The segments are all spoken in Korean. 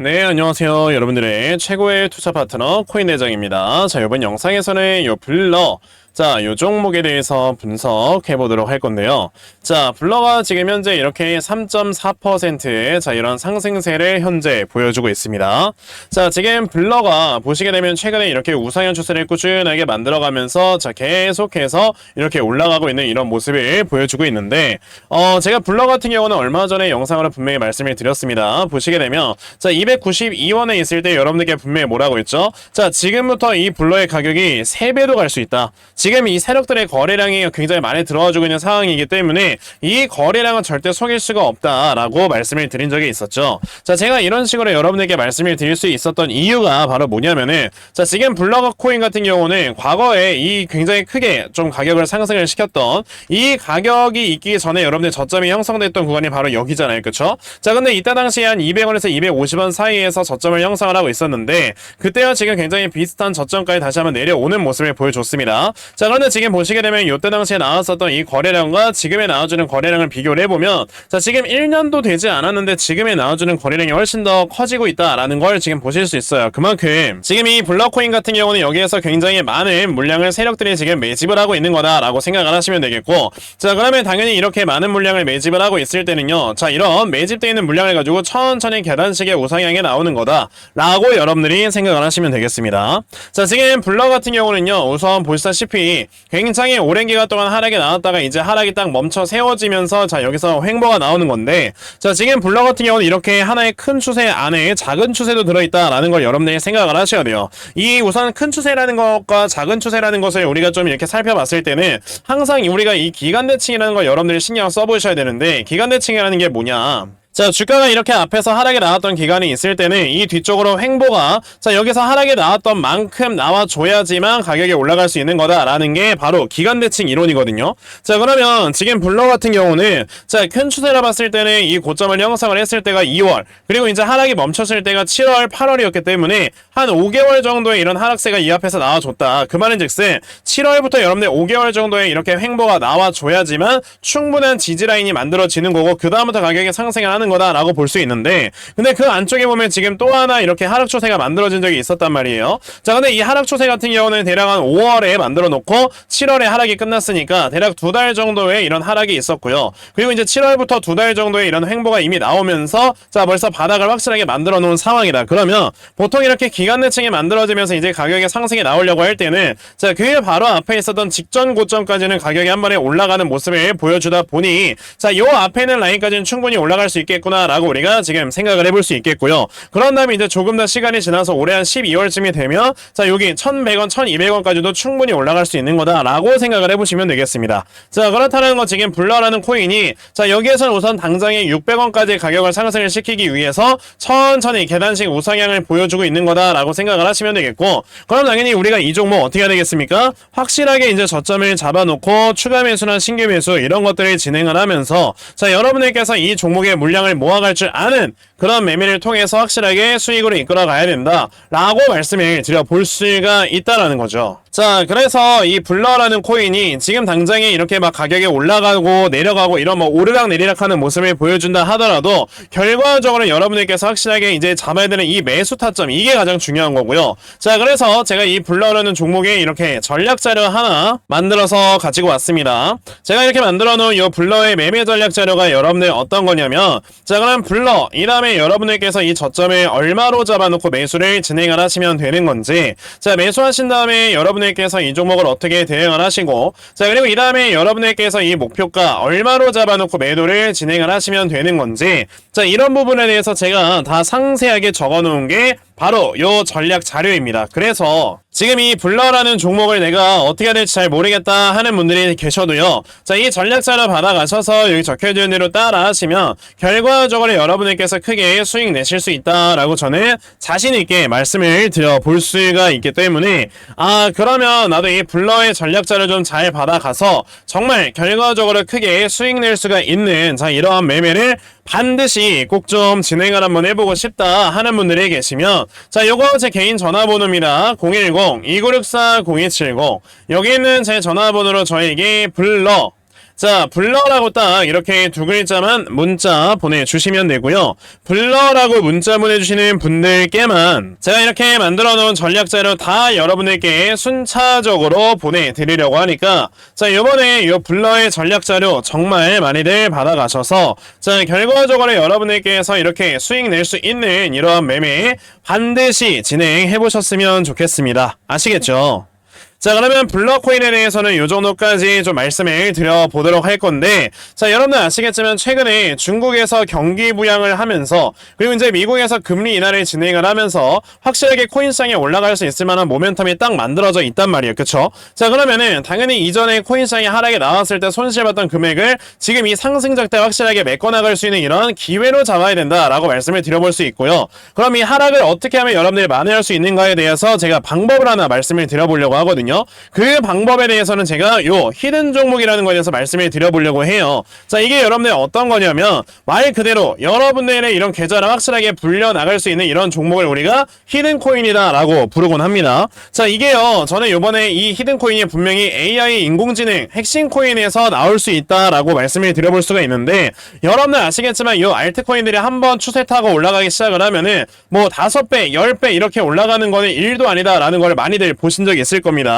네, 안녕하세요. 여러분들의 최고의 투자 파트너 코인 대장입니다. 자, 이번 영상에서는 요 블러, 자, 요 종목에 대해서 분석해 보도록 할 건데요. 자, 블러가 지금 현재 이렇게 3.4%의 자, 이런 상승세를 현재 보여주고 있습니다. 자, 지금 블러가 보시게 되면 최근에 이렇게 우상향 추세를 꾸준하게 만들어가면서 자, 계속해서 이렇게 올라가고 있는 이런 모습을 보여주고 있는데, 어, 제가 블러 같은 경우는 얼마 전에 영상으로 분명히 말씀을 드렸습니다. 보시게 되면, 자, 292원에 있을 때 여러분들께 분명히 뭐라고 했죠? 자, 지금부터 이 블러의 가격이 3배도 갈 수 있다. 지금 이 세력들의 거래량이 굉장히 많이 들어와주고 있는 상황이기 때문에 이 거래량은 절대 속일 수가 없다라고 말씀을 드린 적이 있었죠. 자, 제가 이런 식으로 여러분에게 말씀을 드릴 수 있었던 이유가 바로 뭐냐면은 자, 지금 블러거 코인 같은 경우는 과거에 이 굉장히 크게 좀 가격을 상승을 시켰던 이 가격이 있기 전에 여러분들 저점이 형성됐던 구간이 바로 여기잖아요. 그쵸? 자, 근데 이때 당시에 한 200원에서 250원 사이에서 저점을 형성을 하고 있었는데 그때와 지금 굉장히 비슷한 저점까지 다시 한번 내려오는 모습을 보여줬습니다. 자, 그런데 지금 보시게 되면 이때 당시에 나왔었던 이 거래량과 지금에 나와주는 거래량을 비교를 해보면 자, 지금 1년도 되지 않았는데 지금에 나와주는 거래량이 훨씬 더 커지고 있다라는 걸 지금 보실 수 있어요. 그만큼 지금 이 블러코인 같은 경우는 여기에서 굉장히 많은 물량을 세력들이 지금 매집을 하고 있는 거다라고 생각을 하시면 되겠고 자, 그러면 당연히 이렇게 많은 물량을 매집을 하고 있을 때는요. 자, 이런 매집되어 있는 물량을 가지고 천천히 계단식의 우상향에 나오는 거다라고 여러분들이 생각을 하시면 되겠습니다. 자, 지금 블러 같은 경우는요. 우선 보시다시피 굉장히 오랜 기간 동안 하락이 나왔다가 이제 하락이 딱 멈춰 세워지면서 자 여기서 횡보가 나오는 건데 자 지금 블러 같은 경우는 이렇게 하나의 큰 추세 안에 작은 추세도 들어있다라는 걸 여러분들이 생각을 하셔야 돼요. 이 우선 큰 추세라는 것과 작은 추세라는 것을 우리가 좀 이렇게 살펴봤을 때는 항상 우리가 이 기간 대칭이라는 걸 여러분들이 신경 써보셔야 되는데 기간 대칭이라는 게 뭐냐 자 주가가 이렇게 앞에서 하락이 나왔던 기간이 있을 때는 이 뒤쪽으로 횡보가 자 여기서 하락이 나왔던 만큼 나와줘야지만 가격이 올라갈 수 있는 거다라는 게 바로 기간 대칭 이론이거든요. 자 그러면 지금 블러 같은 경우는 자 큰 추세라 봤을 때는 이 고점을 형성을 했을 때가 2월 그리고 이제 하락이 멈췄을 때가 7월 8월이었기 때문에 한 5개월 정도의 이런 하락세가 이 앞에서 나와줬다. 그 말은 즉슨 7월부터 여러분들 5개월 정도의 이렇게 횡보가 나와줘야지만 충분한 지지 라인이 만들어지는 거고 그 다음부터 가격이 상승을 하는 거다라고 볼 수 있는데 근데 그 안쪽에 보면 지금 또 하나 이렇게 하락 추세가 만들어진 적이 있었단 말이에요. 자 근데 이 하락 추세 같은 경우는 대략 한 5월에 만들어 놓고 7월에 하락이 끝났으니까 대략 두 달 정도의 이런 하락이 있었고요. 그리고 이제 7월부터 두 달 정도의 이런 횡보가 이미 나오면서 자 벌써 바닥을 확실하게 만들어 놓은 상황이다. 그러면 보통 이렇게 기간 내층이 만들어지면서 이제 가격의 상승이 나오려고 할 때는 자그 바로 앞에 있었던 직전 고점까지는 가격이 한 번에 올라가는 모습을 보여주다 보니 자 요 앞에 있는 라인까지는 충분히 올라갈 수 있 겠구나라고 우리가 지금 생각을 해볼 수 있겠고요. 그런 다음에 이제 조금 더 시간이 지나서 올해 한 12월쯤이 되면 자 여기 1,100원, 1,200원까지도 충분히 올라갈 수 있는 거다라고 생각을 해보시면 되겠습니다. 자 그렇다는 건 지금 블러라는 코인이 자 여기에서는 우선 당장에 600원까지 가격을 상승을 시키기 위해서 천천히 계단식 우상향을 보여주고 있는 거다라고 생각을 하시면 되겠고 그럼 당연히 우리가 이 종목 어떻게 해야 되겠습니까? 확실하게 이제 저점을 잡아놓고 추가 매수나 신규 매수 이런 것들을 진행을 하면서 자 여러분들께서 이 종목의 물량을 모아갈 줄 아는 그런 매매를 통해서 확실하게 수익으로 이끌어 가야 된다 라고 말씀을 드려 볼 수가 있다라는 거죠. 자 그래서 이 블러라는 코인이 지금 당장에 이렇게 막 가격이 올라가고 내려가고 이런 뭐 오르락 내리락 하는 모습을 보여준다 하더라도 결과적으로 여러분들께서 확실하게 이제 잡아야 되는 이 매수 타점 이게 가장 중요한 거고요. 자 그래서 제가 이 블러라는 종목에 이렇게 전략 자료 하나 만들어서 가지고 왔습니다. 제가 이렇게 만들어 놓은 이 블러의 매매 전략 자료가 여러분들 어떤 거냐면 자 그럼 블러 이 다음 에 여러분들께서 이 저점을 얼마로 잡아놓고 매수를 진행을 하시면 되는 건지 자 매수하신 다음에 여러분들께서 이 종목을 어떻게 대응을 하시고 자 그리고 이 다음에 여러분들께서 이 목표가 얼마로 잡아놓고 매도를 진행을 하시면 되는 건지 자 이런 부분에 대해서 제가 다 상세하게 적어 놓은 게 바로 요 전략 자료입니다. 그래서 지금 이 블러라는 종목을 내가 어떻게 해야 될지 잘 모르겠다 하는 분들이 계셔도요. 자, 이 전략 자료 받아가셔서 여기 적혀있는 대로 따라 하시면 결과적으로 여러분들께서 크게 수익 내실 수 있다라고 저는 자신있게 말씀을 드려 볼 수가 있기 때문에 아, 그러면 나도 이 블러의 전략 자료 좀 잘 받아가서 정말 결과적으로 크게 수익 낼 수가 있는 자, 이러한 매매를 반드시 꼭 좀 진행을 한번 해보고 싶다 하는 분들이 계시면 자 요거 제 개인 전화번호입니다 010-2964-0270 여기 있는 제 전화번호로 저에게 불러 자, 불러라고 딱 이렇게 두 글자만 문자 보내주시면 되고요. 불러라고 문자 보내주시는 분들께만 제가 이렇게 만들어 놓은 전략 자료 다 여러분들께 순차적으로 보내드리려고 하니까 자, 요번에 요 불러의 전략 자료 정말 많이들 받아가셔서 자, 결과적으로 여러분들께서 이렇게 수익 낼 수 있는 이러한 매매 반드시 진행해 보셨으면 좋겠습니다. 아시겠죠? 자 그러면 블러코인에 대해서는 이 정도까지 좀 말씀을 드려보도록 할 건데 자 여러분들 아시겠지만 최근에 중국에서 경기 부양을 하면서 그리고 이제 미국에서 금리 인하를 진행을 하면서 확실하게 코인 시장에 올라갈 수 있을 만한 모멘텀이 딱 만들어져 있단 말이에요. 그쵸? 자 그러면은 당연히 이전에 코인 시장이 하락에 나왔을 때 손실봤던 금액을 지금 이 상승작 때 확실하게 메꿔나갈 수 있는 이런 기회로 잡아야 된다라고 말씀을 드려볼 수 있고요. 그럼 이 하락을 어떻게 하면 여러분들이 만회할 수 있는가에 대해서 제가 방법을 하나 말씀을 드려보려고 하거든요 그 방법에 대해서는 제가 요 히든 종목이라는 거에 대해서 말씀을 드려보려고 해요. 자, 이게 여러분들 어떤 거냐면 말 그대로 여러분들의 이런 계좌를 확실하게 불려 나갈 수 있는 이런 종목을 우리가 히든 코인이다라고 부르곤 합니다. 자, 이게요. 저는 요번에 이 히든 코인이 분명히 AI 인공지능 핵심 코인에서 나올 수 있다라고 말씀을 드려볼 수가 있는데 여러분들 아시겠지만 요 알트코인들이 한번 추세 타고 올라가기 시작을 하면은 뭐 다섯 배, 열 배 이렇게 올라가는 거는 일도 아니다라는 걸 많이들 보신 적이 있을 겁니다.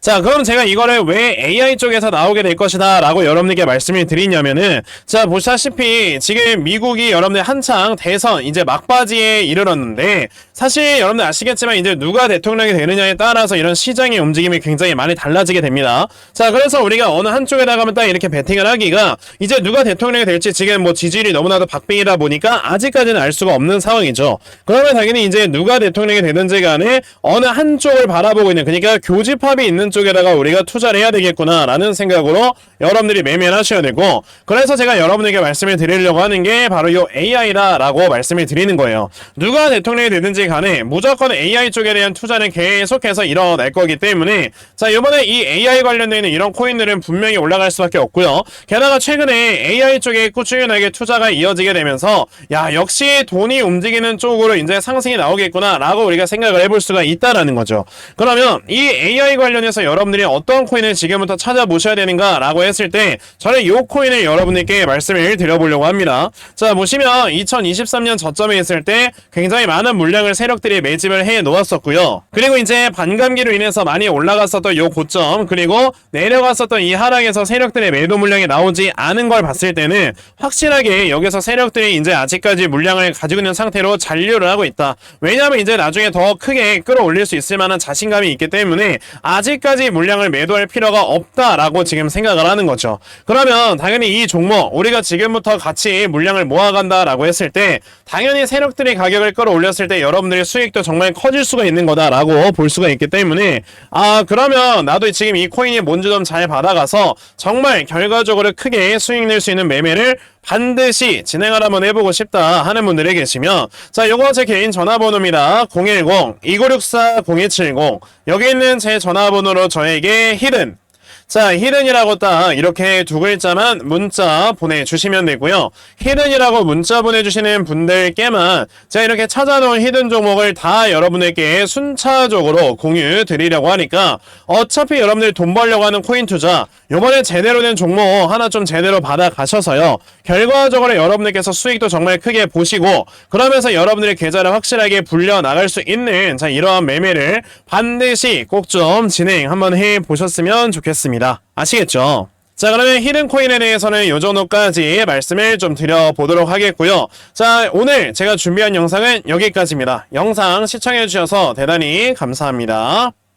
자, 그럼 제가 이거를 왜 AI 쪽에서 나오게 될 것이다 라고 여러분들께 말씀을 드리냐면은 자, 보시다시피 지금 미국이 여러분들 한창 대선 이제 막바지에 이르렀는데 사실 여러분들 아시겠지만 이제 누가 대통령이 되느냐에 따라서 이런 시장의 움직임이 굉장히 많이 달라지게 됩니다. 자, 그래서 우리가 어느 한쪽에다가면 딱 이렇게 베팅을 하기가 이제 누가 대통령이 될지 지금 뭐 지지율이 너무나도 박빙이다 보니까 아직까지는 알 수가 없는 상황이죠. 그러면 당연히 이제 누가 대통령이 되든지 간에 어느 한쪽을 바라보고 있는 그러니까 교집합이 있는 쪽에다가 우리가 투자를 해야 되겠구나라는 생각으로 여러분들이 매매를 하셔야 되고 그래서 제가 여러분에게 말씀을 드리려고 하는 게 바로 이 AI다라고 말씀을 드리는 거예요. 누가 대통령이 되든지 간에 무조건 AI 쪽에 대한 투자는 계속해서 일어날 거기 때문에 자 이번에 이 AI 있는 이런 코인들은 분명히 올라갈 수밖에 없고요. 게다가 최근에 AI 쪽에 꾸준하게 투자가 이어지게 되면서 야 역시 돈이 움직이는 쪽으로 이제 상승이 나오겠구나라고 우리가 생각을 해볼 수가 있다라는 거죠. 그러면 이 AI 관련해서 여러분들이 어떤 코인을 지금부터 찾아보셔야 되는가 라고 했을 때 저는 이 코인을 여러분들께 말씀을 드려보려고 합니다. 자 보시면 2023년 저점에 있을 때 굉장히 많은 물량을 세력들이 매집을 해 놓았었고요. 그리고 이제 반감기로 인해서 많이 올라갔었던 이 고점 그리고 내려갔었던 이 하락에서 세력들의 매도 물량이 나오지 않은 걸 봤을 때는 확실하게 여기서 세력들이 이제 아직까지 물량을 가지고 있는 상태로 잔류를 하고 있다. 왜냐하면 이제 나중에 더 크게 끌어올릴 수 있을 만한 자신감이 있기 때문에 아직까지 물량을 매도할 필요가 없다라고 지금 생각을 하는 거죠. 그러면 당연히 이 종목 우리가 지금부터 같이 물량을 모아간다라고 했을 때 당연히 세력들이 가격을 끌어올렸을 때 여러분들의 수익도 정말 커질 수가 있는 거다라고 볼 수가 있기 때문에 아 그러면 나도 지금 이 코인이 뭔지 좀 잘 받아가서 정말 결과적으로 크게 수익 낼 수 있는 매매를 반드시 진행을 한번 해보고 싶다 하는 분들이 계시면 자 요거 제 개인 전화번호입니다 010-2964-0270 여기 있는 제 전화번호로 저에게 히든 자, 히든이라고 딱 이렇게 두 글자만 문자 보내주시면 되고요. 히든이라고 문자 보내주시는 분들께만 제가 이렇게 찾아놓은 히든 종목을 다 여러분에게 순차적으로 공유 드리려고 하니까 어차피 여러분들 돈 벌려고 하는 코인 투자 요번에 제대로 된 종목 하나 좀 제대로 받아 가셔서요. 결과적으로 여러분들께서 수익도 정말 크게 보시고 그러면서 여러분들의 계좌를 확실하게 불려 나갈 수 있는 자 이러한 매매를 반드시 꼭 좀 진행 한번 해 보셨으면 좋겠 습니다. 아시겠죠? 자 그러면 히든코인에 대해서는 요 정도까지 말씀을 좀 드려보도록 하겠고요 자 오늘 제가 준비한 영상은 여기까지입니다 영상 시청해주셔서 대단히 감사합니다